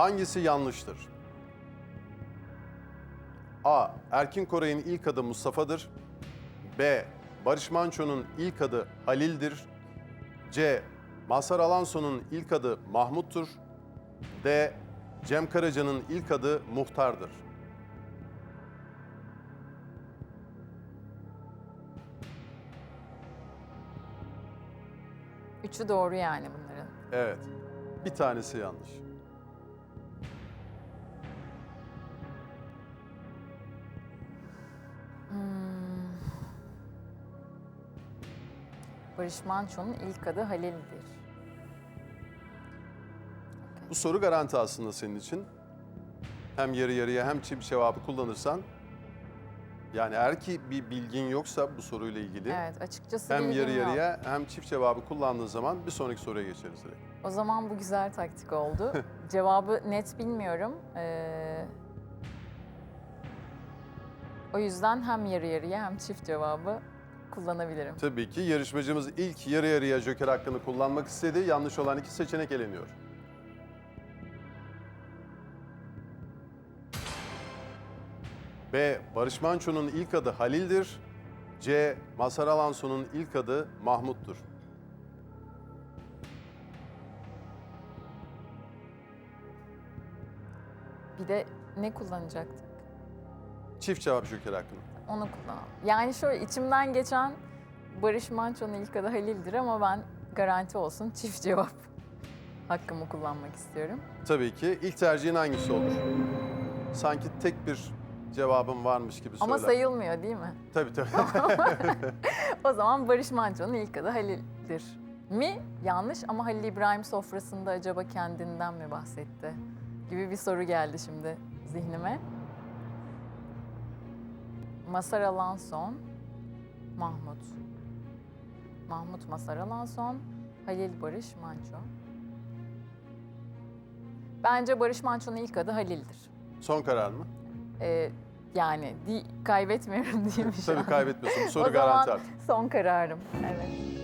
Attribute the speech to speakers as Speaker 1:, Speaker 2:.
Speaker 1: Hangisi yanlıştır? A. Erkin Koray'ın ilk adı Mustafa'dır. B. Barış Manço'nun ilk adı Halil'dir. C. Mazhar Alanso'nun ilk adı Mahmut'tur. D. Cem Karaca'nın ilk adı Muhtar'dır.
Speaker 2: Üçü doğru yani bunların.
Speaker 1: Evet. Bir tanesi yanlış.
Speaker 2: Barış Manço'nun ilk adı Halil'dir.
Speaker 1: Bu soru garanti aslında senin için. Hem yarı yarıya hem çift cevabı kullanırsan yani eğer ki bir bilgin yoksa bu soruyla ilgili
Speaker 2: Evet açıkçası
Speaker 1: hem
Speaker 2: bilgim
Speaker 1: yarı
Speaker 2: yok.
Speaker 1: yarıya hem çift cevabı kullandığın zaman bir sonraki soruya geçeriz direkt.
Speaker 2: O zaman bu güzel taktik oldu. Cevabı net bilmiyorum. Ee, o yüzden hem yarı yarıya hem çift cevabı kullanabilirim.
Speaker 1: Tabii ki yarışmacımız ilk yarı yarıya joker hakkını kullanmak istedi. Yanlış olan iki seçenek eleniyor. B. Barış Manço'nun ilk adı Halil'dir. C. Mazhar Alanso'nun ilk adı Mahmut'tur.
Speaker 2: Bir de ne kullanacaktık?
Speaker 1: Çift cevap joker hakkını.
Speaker 2: Onu kullanalım. Yani şöyle içimden geçen Barış Manço'nun ilk adı Halil'dir ama ben garanti olsun çift cevap hakkımı kullanmak istiyorum.
Speaker 1: Tabii ki ilk tercihin hangisi olur? Sanki tek bir cevabın varmış gibi
Speaker 2: Ama
Speaker 1: söyler.
Speaker 2: sayılmıyor değil mi?
Speaker 1: Tabii tabii.
Speaker 2: O zaman Barış Manço'nun ilk adı Halil'dir. Mi? Yanlış ama Halil İbrahim sofrasında acaba kendinden mi bahsetti? Gibi bir soru geldi şimdi zihnime. Masar Alanson, Mahmut. Mahmut Masar Alanson, Halil Barış Manço. Bence Barış Manço'nun ilk adı Halil'dir.
Speaker 1: Son karar mı?
Speaker 2: Ee, yani di- kaybetmiyorum diyeyim şu
Speaker 1: Tabii kaybetmiyorsun. Bu soru garanti artık.
Speaker 2: son kararım. Evet.